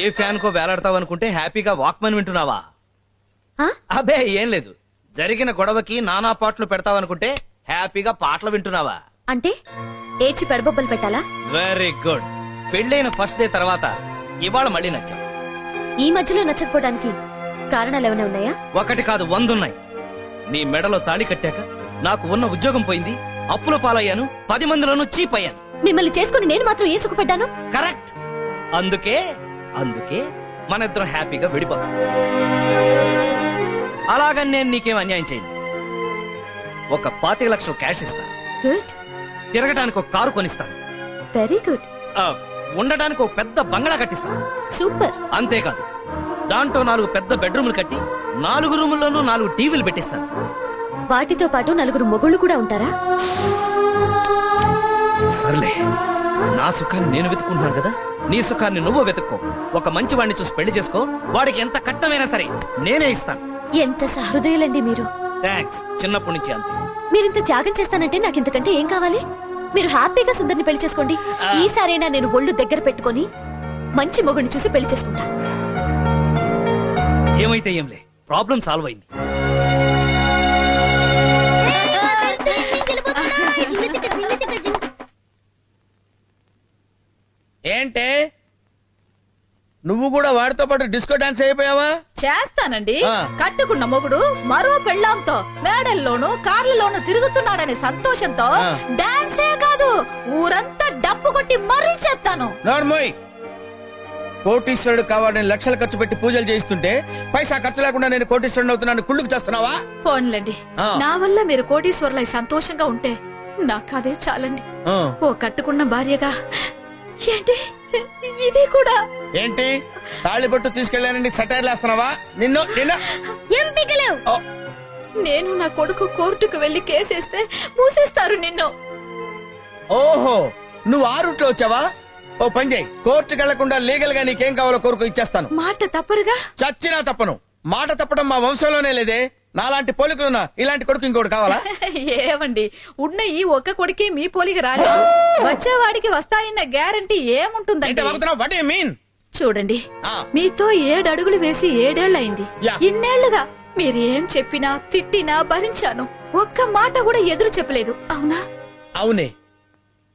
ఏ fan కో వేలాడతావు అనుకుంటే హ్యాపీగా workman వింటున్నావా? అబే ఏం లేదు. జరిగిన గొడవకి నానా పాటలు పెడతావనుకుంటే హ్యాపీగా పాటలు వింటున్నావా? అంటే ఏడ్చి పెడబొబ్బలు పెట్టాలా? వెరీ గుడ్ పెళ్ళైన ఫస్ట్ డే తర్వాత ఇవాళ మళ్ళీ నచ్చాం. ఈ మధ్యలో నచ్చకపోవడానికి కారణాలు ఏమైనా ఉన్నాయా? ఒకటి కాదు వందున్నాయి. నీ మెడలో తాళి కట్టాక నాకు ఉన్న ఉద్యోగం పోయింది అప్పుల పాలయ్యాను పది మందిలోనూ చీప్ అయ్యాను మిమ్మల్ని చేసుకుని నేను మాత్రం ఏ సుఖపడ్డాను? కరెక్ట్ అందుకే అందుకే మన ఇద్దరం హ్యాపీగా విడిపోతాం. అలాగని నేను నీకేం అన్యాయం చేయను. ఒక పాతిక లక్షలు క్యాష్ ఇస్తా. గుడ్. తిరగటానికి ఒక కారు కొనిస్తాను. Very good. ఆ, ఉండటానికి ఒక పెద్ద బంగ్లా కట్టిస్తాను. సూపర్. అంతేకాదు దాంట్లో నాలుగు పెద్ద బెడ్రూములు కట్టి నాలుగు రూముల్లోనూ నాలుగు టీవీలు పెట్టిస్తాను. వాటితో పాటు నలుగురు మొగుళ్ళు కూడా ఉంటారా? సర్లే నా సుఖాన్ని నేను వెతుకుంటున్నాను కదా? నీ సుఖాన్ని నువ్వు వెతుక్కో. ఒక మంచి వాడిని చూసి పెళ్ళి చేసుకో. వాడికి ఎంత కట్టమైనా సరే నేనే ఇస్తాను. ఎంత సహృదయులండి మీరు. థ్యాంక్స్ చిన్నప్పటి నుంచి అంతే. మీరింత త్యాగం చేస్తానంటే నాకు ఇంతకంటే ఏం కావాలి? మీరు హ్యాపీగా సుందర్ని పెళ్ళి చేసుకోండి. ఈసారైనా నేను ఒళ్ళు దగ్గర పెట్టుకొని మంచి మొగుడిని చూసి పెళ్ళి చేసుకుంటా. ఏమైతే ఏంలే ప్రాబ్లం సాల్వ్ అయింది. ఏంటే? నువ్వు కూడా వాడితో పాటు డిస్కో డాన్స్ అయిపోయావా చేస్తానండి ఆ. కట్టుకున్న మొగుడు మరో పెళ్ళాంతో మేడల్లోనూ కార్లలోనూ తిరుగుతున్నాడనే సంతోషంతో ఆ. డాన్సే కాదు ఊరంతా డప్పు కొట్టి మరీ చేస్తాను నోర్మోయ్ కోటీశ్వరుడు కావాలని లక్షలు ఖర్చు పెట్టి పూజలు చేయిస్తుంటే పైసా ఖర్చు లేకుండా నేను కోటీశ్వరుడు అవుతున్నాను కుళ్ళుకు చేస్తున్నావా పోన్లండి ఆ. నా వల్ల మీరు కోటీశ్వరులై సంతోషంగా ఉంటే నాకు అదే చాలండి. ఓ కట్టుకున్న భార్యగా ఏంటి ఇది కూడా. ఏంటి? తాళిబొట్టు తీసుకెళ్ళానని సటైర్ వేస్తున్నావా నిన్ను. నిన్ను ఓ, నేను నా కొడుకు కోర్టుకు వెళ్ళి కేసేస్తే మూసేస్తారు నిన్ను. ఓహో నువ్వు ఆ రూట్లో వచ్చావా? ఓ పని చేయి. కోర్టుకి వెళ్ళకుండా లీగల్గా నీకేం కావాలో కోరుకు ఇచ్చేస్తాను. మాట తప్పరుగా? చచ్చినా తప్పను. మాట తప్పడం మా వంశంలోనే లేదే. నాలాంటి పోలికలున్నా ఇలాంటి కొడుకు ఇంకోటి కావాలా? ఏమండి ఉన్న ఈ ఒక్క కొడుకే మీ పోలికి రాలేదు. వచ్చేవాడికి వస్తాయన్న గ్యారంటీ ఏముంటుందండి? చూడండి మీతో ఏడు అడుగులు వేసి ఏడేళ్ళయింది యా. ఇన్నేళ్ళుగా మీరు ఏం చెప్పినా తిట్టినా భరించాను. ఒక్క మాట కూడా ఎదురు చెప్పలేదు. అవునా? అవునే.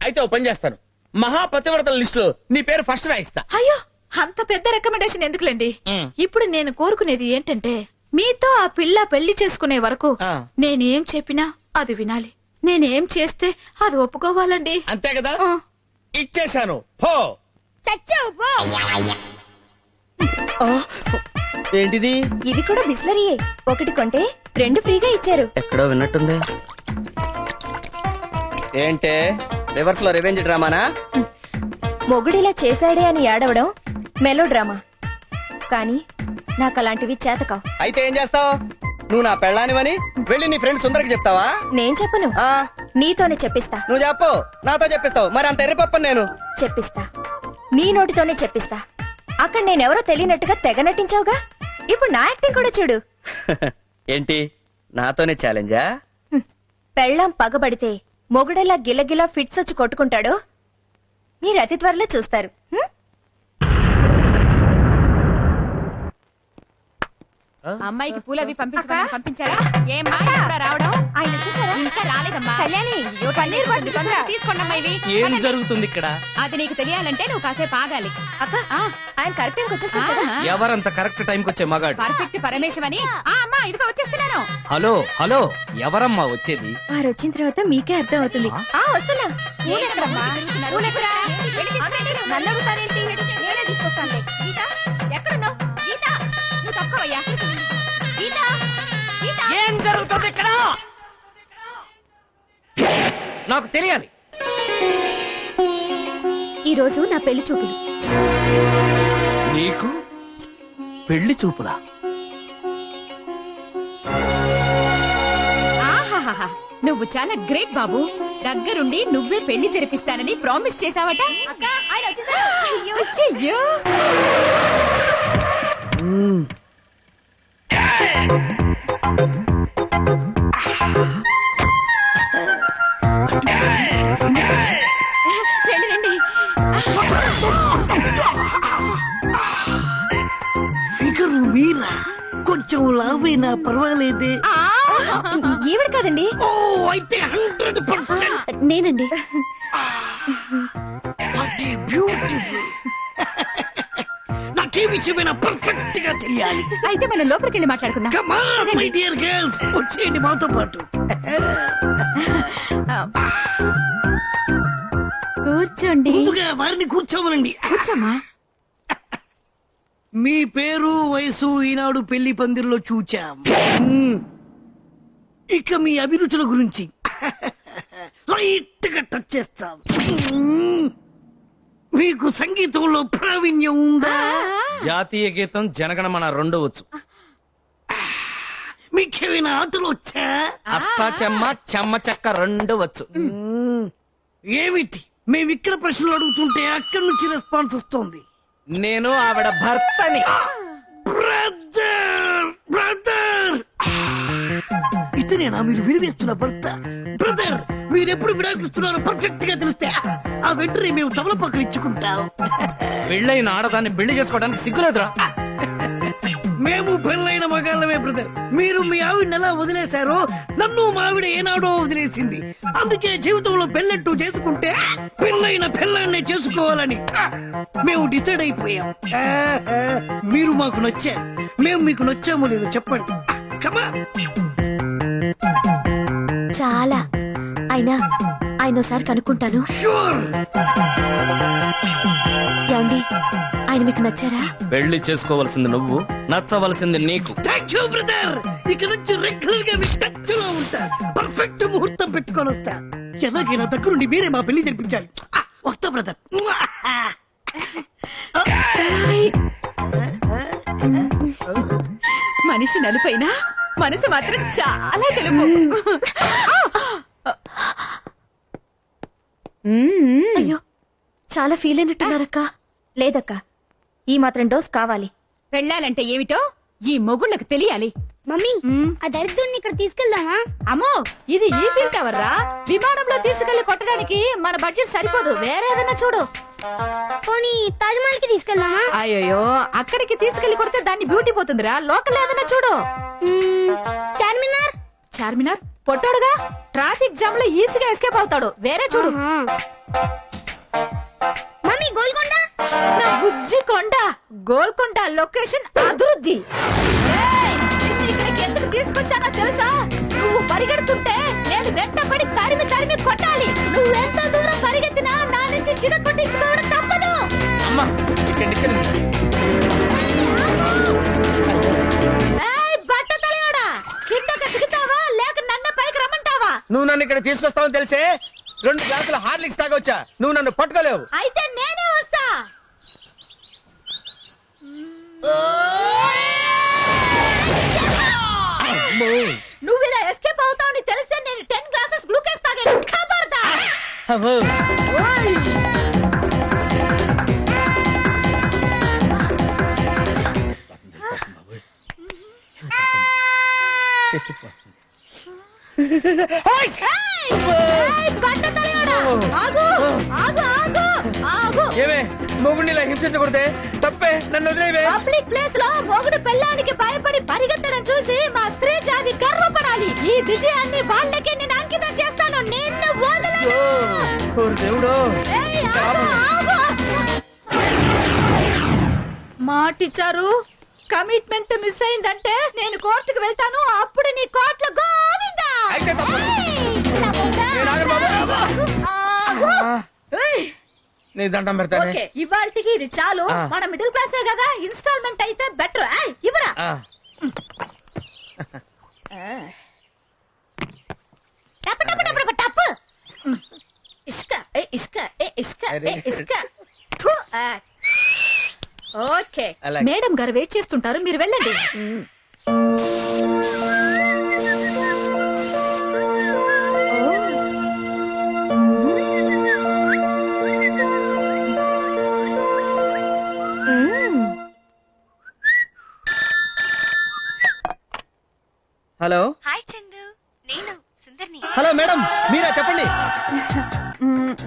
అయితే ఓ పని చేస్తాను. మహాపతివ్రతల లిస్ట్లో నీ పేరు ఫస్ట్ రాయిస్తా. అయ్యో అంత పెద్ద రికమెండేషన్ ఎందుకులేండి. ఇప్పుడు నేను కోరుకునేది ఏంటంటే మీతో ఆ పిల్ల పెళ్ళి చేసుకునే వరకు ఆ. నేనేం చెప్పినా అది వినాలి. నేనేం చేస్తే అది ఒప్పుకోవాలండి. అంతే కదా? ఆ. ఇచ్చేశాను. పో. ఏంటిది? ఇది కూడా బిస్లరీయే. ఒకటి కొంటే రెండు ఫ్రీగా ఇచ్చారు. ఎక్కడో విన్నట్టుంది. ఏంటే? రివర్స్లో రివెంజ్ డ్రామానా? మొగుడిలా చేశాడే అని ఏడవడం మెలో డ్రామా. కానీ నాకు అలాంటివి చేతకావు. అయితే ఏం చేస్తావు? నువ్వు నా పెళ్ళానివని వెళ్ళి నీ ఫ్రెండ్ సుందరికి చెప్తావా? నేను చెప్పను. ఆ. నీతోనే చెప్పిస్తా. నువ్వు చెప్పు. నాతో చెప్పిస్తావు. మరి అంత ఎర్రిపప్పని నేను. చెప్పిస్తా. నీ నోటితోనే చెప్పిస్తా. అక్కడ నేనెవరో తెలియనట్టుగా తెగ నటించావుగా? ఇప్పుడు నా యాక్టింగ్ కూడా చూడు. ఏంటి? నాతోనే ఛాలెంజా? హ్మ్. పెళ్ళాం పగబడితే మొగుడెలా గిలగిలా ఫిట్స్ వచ్చి కొట్టుకుంటాడో మీరు అతి త్వరలో చూస్తారు. హ్మ్? అమ్మాయికి పూలు అవి పంపించమని పంపించారా ఏమ్మా ఎప్పుడా రావడం? ఆయన వచ్చేసారా? ఇంకా రాలేదమ్మా. కళ్యాణి, పన్నీర్ బటర్ తీసుకురా. తీసుకోండమ్మా ఇవి. ఏం. జరుగుతుంది ఇక్కడ? అది నీకు తెలియాలంటే నువ్వు కాసేపు ఆగాలి. అక్క ఆ, ఆయన కరెక్ట్ టైంకి ఆ, ఎవరంత కరెక్ట్ టైంకి వచ్చే మగాడు? పర్ఫెక్ట్ పరమేశమని. ఆ అమ్మా ఇదిగో వచ్చేస్తున్నాను. హలో హలో ఎవరమ్మా వచ్చేది? వారు వచ్చిన తర్వాత మీకే అర్థం అవుతుంది. ఆ? ఆ వస్తున్నా. జరుగుతుంది ఇక్కడ. నాకు తెలియాలి. ఈ రోజు నా పెళ్ళి చూపులు. నీకు పెళ్ళి చూపులా? ఆహాహాహా. నువ్వు చాలా గ్రేట్ బాబు. దగ్గరుండి నువ్వే పెళ్ళి తెరిపిస్తానని ప్రామిస్ చేసావట అయ్యో. రండి రండి. ఫిగరు మీరా? కొంచెం లావైనా పర్వాలేదే. ఈవిడ కాదండి. అయితే నేనండి. అది బ్యూటిఫుల్. నాకే విషయమైన పర్ఫెక్ట్గా అయితే మనం లోపలికి వెళ్ళి మాట్లాడుకుందాం కమా మై డియర్ గర్ల్స్ మాతో పాటు. కూర్చోండి. ముందుగా వారిని కూర్చోమనండి. కూర్చోమ్మా మీ పేరు వయసు ఈనాడు పెళ్ళి పందిరిలో చూచాం. ఇక మీ అభిరుచుల గురించి. లైట్గా టచ్ చేస్తాం. మీకు సంగీతంలో ప్రావీణ్యం ఉందా? జాతీయ గీతం జనగణమన రెండు వచ్చు మీకేమైనా ఆటలు వచ్చా? అష్టాచెమ్మ చెమ్మ చెక్క రెండు వచ్చు. ఏమిటి? మేము ఇక్కడ ప్రశ్నలు అడుగుతుంటే అక్కడి నుంచి రెస్పాన్స్ వస్తుంది. నేను ఆవిడ భర్తని. బ్రదర్! బ్రదర్! ఇతనేనా? మీరు విరివేస్తున్న భర్త? బ్రదర్ మీరు ఎప్పుడు విడాకులుస్తున్నారో పర్ఫెక్ట్గా తెలిస్తే ఆ వెంటనే మేము తమలపాకులు ఇచ్చుకుంటాం. పెళ్ళైన ఆడదాన్ని పెళ్ళి చేసుకోవడానికి సిగ్గులేదురా. మేము మగాళ్ళమే బ్రదర్ మీరు మీ ఆవిడని ఎలా వదిలేశారో నన్ను మా ఆవిడ ఏనాడో వదిలేసింది. అందుకే జీవితంలో పెళ్ళట్టు చేసుకుంటే పెళ్ళైన పెళ్ళాన్నే చేసుకోవాలని. మేము డిసైడ్ అయిపోయాం. మీరు మాకు నచ్చారు. మేము మీకు నచ్చామో లేదో చెప్పండి. కమా. చాలా. అయినా ఆయన ఒకసారి కనుక్కుంటాను. ఏమండి? ఆయన మీకు నచ్చారా? పెళ్ళి చేసుకోవలసింది నువ్వు నచ్చవలసింది నీకు. థ్యాంక్ యూ బ్రదర్ ఇక నుంచి రెగ్యులర్గా మీ టచ్లో ఉంటా. పర్ఫెక్ట్ ముహూర్తం పెట్టుకొని వస్తా. ఎలాగైనా దగ్గరుండి మీరే మా పెళ్ళి జరిపించాలి. ఆ, వస్తా బ్రదర్ మనిషి నలుపైనా మనసు మాత్రం చాలా తెలుపు. మ్మ్. అయ్యో చాలా ఫీల్ అయినట్టున్నారక్క లేదక్క. ఈ మాత్రం డోస్ కావాలి. పెళ్ళాలంటే ఏమిటో ఈ మొగుళ్ళకు తెలియాలి. మమ్మీ ఆ దరిద్రుడిని ఇక్కడ తీసుకెళ్దామా? అమ్మో ఇది ఈ ఫీల్ టవర్ రా? విమానంలో తీసుకెళ్ళి కొట్టడానికి మన బడ్జెట్ సరిపోదు. వేరే ఏదైనా చూడు. పోనీ తాజ్ మహల్కి తీసుకెళ్దామా? అయ్యో అక్కడికి తీసుకెళ్ళి కొడితే దాన్ని బ్యూటీ పోతుందిరా. లోకల్ ఏదైనా చూడు. చార్మినార్? చార్మినార్? పొట్టాడుగా? ట్రాఫిక్ జామ్లో ఈజీగా ఎస్కేప్ అవుతాడు. వేరే చూడు. నా బుజ్జి కొండ గోల్కొండ లొకేషన్ ఎందుకు తీసుకొచ్చానో తెలుసా? నువ్వు పరిగెడుతుంటే నేను వెంట పడి తరిమి తరిమి కొట్టాలి. నువ్వు ఎంత దూరం పరిగెత్తినా నా నుంచి చిర కొట్టించుకోవడం తప్పదు. అమ్మా ఇక్కడ ఇక్కడ నువ్వు నన్ను ఇక్కడ తీసుకొస్తావని తెలిసే రెండు గ్లాసుల హార్లిక్స్ తాగొచ్చా? నువ్వు నన్ను పట్టుకోలేవు. అయితే నేనే వస్తా నువ్వు ఇలా ఎస్కేప్ అవుతావని తెలిసే నేను టెన్ గ్లాసెస్ గ్లూకోజ్ తాగాను. ఖబర్దా ఏమే? మొగుడిని ఇలా హింసించకూడదే. తప్పే నన్ను వదిలేవే. పబ్లిక్ ప్లేస్లో మొగుడు పెళ్ళానికి భయపడి పరిగెత్తడం చూసి మా స్త్రీ జాతి గర్వపడాలి. ఈ విజయాన్ని వాళ్ళకి నేను అంకితం చేస్తాను. నిన్ను వదలను. ఓ దేవుడు. ఏయ్, ఆగు, ఆగు. మాటిచ్చారు? కమిట్మెంట్ మిస్ అయిందంటే నేను కోర్టుకు వెళ్తాను. అప్పుడు నీ కోర్టులో గోవిందా? అయితే తప్పదు. ఏయ్, తప్పకుండా. నేను ఆగను బాబు. ఆగు. ఏయ్, నీ దండం పెడతానే. ఓకే ఇవాళకి ఇది చాలు. ఆ. మన మిడిల్ క్లాసే కదా ఇన్స్టాల్మెంట్ అయితే బెటర్. ఇవరా ఆ, టప్ టప్ టప్ టప్ టప్. ఇసుక ఏ ఇసుక ఏ ఇసుక ఏ ఇసుక. థు, ఆ. ఓకే. అలాగే. మేడం గారు వెయిట్ చేస్తుంటారు మీరు వెళ్ళండి. హలో? హాయ్ చందు. నేను సుందర్ని. Hello madam. మీరా చెప్పండి.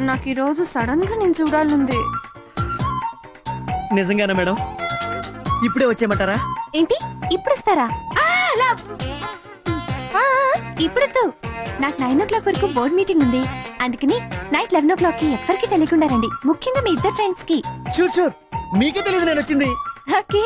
నాకు ఈ రోజు సడన్గా నేను చూడాలంది నిజంగానా మేడం? ఇప్పుడే వచ్చేయమంటారా? ఏంటి? ఇప్పుడు ఆ, ఇప్పుడొద్దు. నాకు నైన్ ఓ క్లాక్ వరకు బోర్డ్ మీటింగ్ ఉంది. అందుకని నైట్ లెవెన్ ఓ క్లాక్కి ఎవరికి తెలియకుండా రండి. ముఖ్యంగా మీ ఇద్దరు ఫ్రెండ్స్కి షూర్ షూర్ మీకే తెలియదు నేను వచ్చింది. ఓకే.